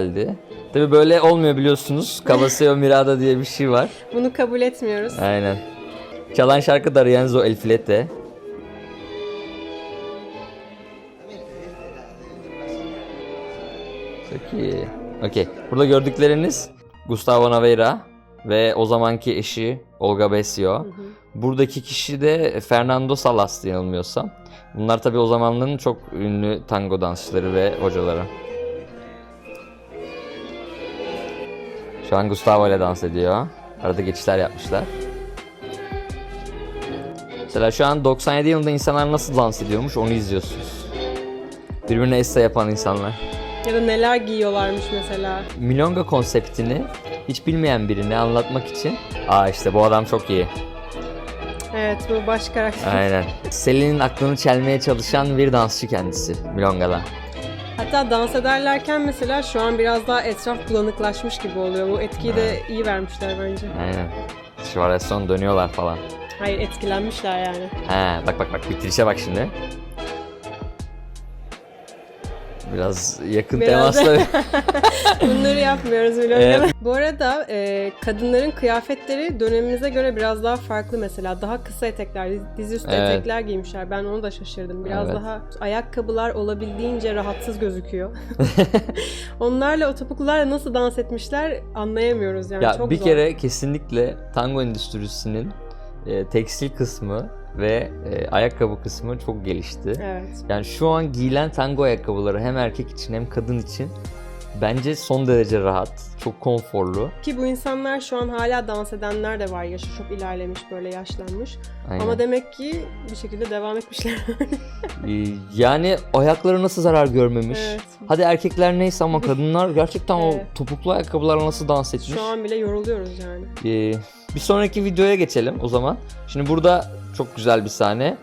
geldi. Tabi böyle olmuyor biliyorsunuz. Cabaseo Mirada diye bir şey var. Bunu kabul etmiyoruz. Aynen. Çalan şarkı da Rienzo El Filete. Çok iyi. Okey. Burada gördükleriniz Gustavo Naveira ve o zamanki eşi Olga Besio. Buradaki kişi de Fernando Salas diye yanılmıyorsam. Bunlar tabi o zamanların çok ünlü tango dansçıları ve hocaları. Şu an Gustavo ile dans ediyor. Arada geçişler yapmışlar. Mesela şu an 97 yılında insanlar nasıl dans ediyormuş onu izliyorsunuz. Birbirine essa yapan insanlar. Ya da neler giyiyorlarmış mesela. Milonga konseptini hiç bilmeyen birine anlatmak için Aa işte bu adam çok iyi. Evet bu baş karakter. Aynen. Selin'in aklını çelmeye çalışan bir dansçı kendisi Milonga'da. Hatta dans ederlerken mesela şu an biraz daha etraf bulanıklaşmış gibi oluyor. Bu etkiyi de iyi vermişler bence. Aynen. Şivareson dönüyorlar falan. Hayır etkilenmişler yani. He bak bak bak bitirişe bak şimdi. Biraz yakın Biraz- temasla. Bunları yapmıyoruz biliyorum. Evet. Bu arada e, kadınların kıyafetleri dönemimize göre biraz daha farklı mesela. Daha kısa etekler, diz- dizüstü Evet. etekler giymişler. Ben onu da şaşırdım. Biraz Evet. daha ayakkabılar olabildiğince rahatsız gözüküyor. Onlarla o topuklularla nasıl dans etmişler anlayamıyoruz yani. ya Çok bir zor. kere kesinlikle tango endüstrisinin e, tekstil kısmı ve e, ayakkabı kısmı çok gelişti. Evet. Yani şu an giyilen tango ayakkabıları hem erkek için hem kadın için bence son derece rahat, çok konforlu. Ki bu insanlar şu an hala dans edenler de var. Yaşı çok ilerlemiş böyle yaşlanmış. Aynen. Ama demek ki bir şekilde devam etmişler. Ee, yani ayakları nasıl zarar görmemiş. Evet. Hadi erkekler neyse ama kadınlar gerçekten Evet. o topuklu ayakkabılarla nasıl dans etmiş. şu an bile yoruluyoruz yani. Ee, bir sonraki videoya geçelim o zaman. Şimdi burada çok güzel bir sahne.